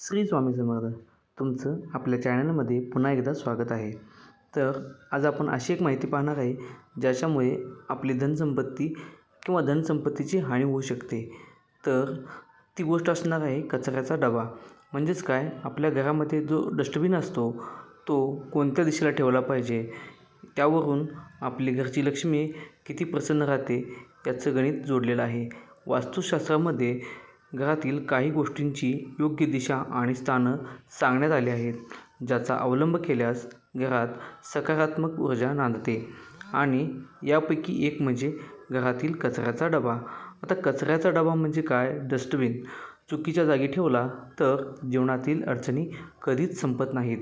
श्री स्वामी समर्थ तुमचं आपल्या चॅनलमध्ये पुन्हा एकदा स्वागत आहे. तर आज आपण अशी एक माहिती पाहणार आहे ज्याच्यामुळे आपली धनसंपत्ती किंवा धनसंपत्तीची हानी होऊ शकते. तर ती गोष्ट असणार आहे कचऱ्याचा डबा. म्हणजेच काय आपल्या घरामध्ये जो डस्टबिन असतो तो कोणत्या दिशेला ठेवला पाहिजे? त्यावरून आपली घरची लक्ष्मी किती प्रसन्न राहते याचं गणित जोडलेलं आहे. वास्तुशास्त्रामध्ये घरातील काही गोष्टींची योग्य दिशा आणि स्थानं सांगण्यात आली आहेत ज्याचा अवलंब केल्यास घरात सकारात्मक ऊर्जा नांदते. आणि यापैकी एक म्हणजे घरातील कचऱ्याचा डबा. आता कचऱ्याचा डबा म्हणजे काय? डस्टबिन. चुकीच्या जागी ठेवला तर जीवनातील अडचणी कधीच संपत नाहीत.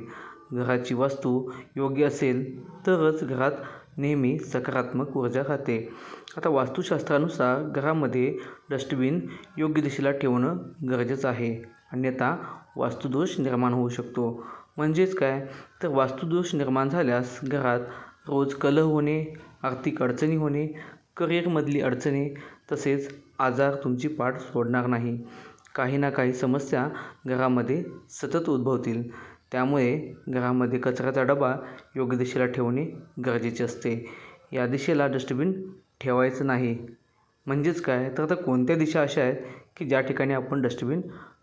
घराची वास्तू योग्य असेल तरच घरात नेहमी सकारात्मक ऊर्जा राहते. आता वास्तुशास्त्रानुसार घरामध्ये डस्टबिन योग्य दिशेला ठेवणं गरजेचं आहे. अन्यथा वास्तुदोष निर्माण होऊ शकतो. म्हणजेच काय? तर वास्तुदोष निर्माण झाल्यास घरात रोज कलह होणे आर्थिक अडचणी होणे करिअरमधली अडचणी तसेच आजार तुमची पाठ सोडणार नाही. काही ना काही समस्या घरामध्ये सतत उद्भवतील. त्यामुळे घरामध्ये कचऱ्याचा डबा योग्य दिशेला ठेवणे गरजेचे असते. या दिशेला डस्टबिन ठेवायचं नाही. म्हणजेच काय? तर आता कोणत्या दिशा अशा आहेत की ज्या ठिकाणी आपण डस्टबिन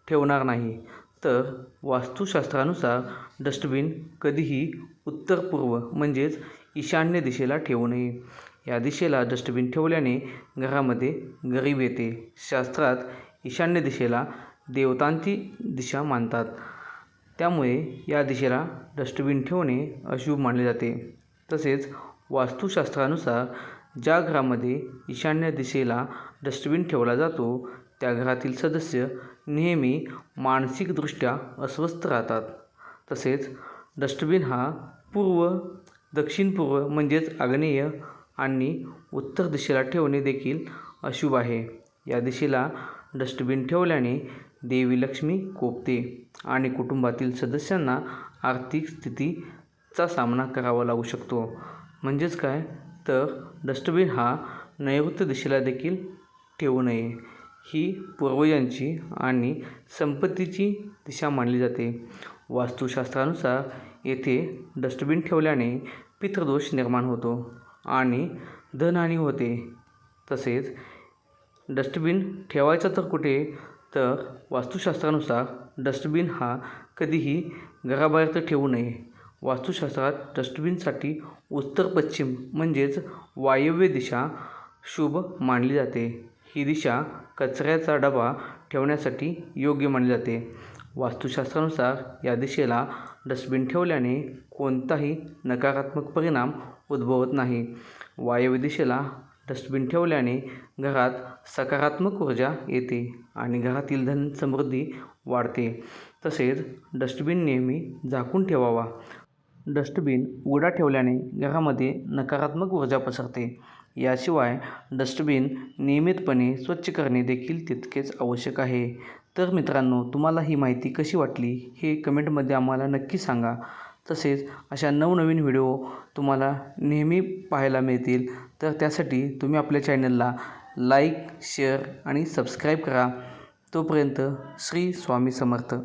ठेवणार नाही? तर वास्तुशास्त्रानुसार डस्टबिन कधीही उत्तर पूर्व म्हणजेच ईशान्य दिशेला ठेवू नये. या दिशेला डस्टबिन ठेवल्याने घरामध्ये गरीब येते. शास्त्रात ईशान्य दिशेला देवतांची दिशा मानतात. त्यामुळे या दिशेला डस्टबिन ठेवणे अशुभ मानले जाते. तसेच वास्तुशास्त्रानुसार ज्या घरामध्ये ईशान्य दिशेला डस्टबिन ठेवला जातो त्या घरातील सदस्य नेहमी मानसिकदृष्ट्या अस्वस्थ राहतात. तसेच डस्टबिन हा पूर्व दक्षिण पूर्व म्हणजेच आग्नेय आणि उत्तर दिशेला ठेवणे देखील अशुभ आहे. या दिशेला डस्टबिन ठेवल्याने देवी लक्ष्मी कोपते आणि कुटुंबातील सदस्यांना आर्थिक स्थितीचा सामना करावा लागू शकतो. म्हणजेच काय? तर डस्टबिन हा नैऋत्य दिशेला देखील ठेवू नये. ही पूर्वजांची आणि संपत्तीची दिशा मानली जाते. वास्तुशास्त्रानुसार येथे डस्टबिन ठेवल्याने पितृदोष निर्माण होतो आणि धनहानी होते. तसेच डस्टबिन ठेवायचा तर कुठे? तर वास्तुशास्त्रानुसार डस्टबिन हा कधीही घराबाहेर तर ठेवू नये. वास्तुशास्त्रात डस्टबिनसाठी उत्तर पश्चिम म्हणजेच वायव्य दिशा शुभ मानली जाते. ही दिशा कचऱ्याचा डबा ठेवण्यासाठी योग्य मानली जाते. वास्तुशास्त्रानुसार या दिशेला डस्टबिन ठेवल्याने कोणताही नकारात्मक परिणाम उद्भवत नाही. वायव्य दिशेला डस्टबिन ठेवल्याने घरात सकारात्मक ऊर्जा येते आणि घरातील धन समृद्धी वाढते. तसेच डस्टबिन नेहमी झाकून ठेवावा. डस्टबिन उघडा ठेवल्याने घरामध्ये नकारात्मक ऊर्जा पसरते. याशिवाय डस्टबिन नियमितपणे स्वच्छ करणे देखील तितकेच आवश्यक आहे. तर मित्रांनो तुम्हाला ही माहिती कशी वाटली हे कमेंटमध्ये आम्हाला नक्की सांगा. तसेच अशा नवनवीन व्हिडिओ तुम्हाला नेहमी पाहायला मिळतील. तर त्यासाठी तुम्ही आपल्या चॅनलला लाईक शेअर आणि सबस्क्राईब करा. तोपर्यंत श्री स्वामी समर्थ.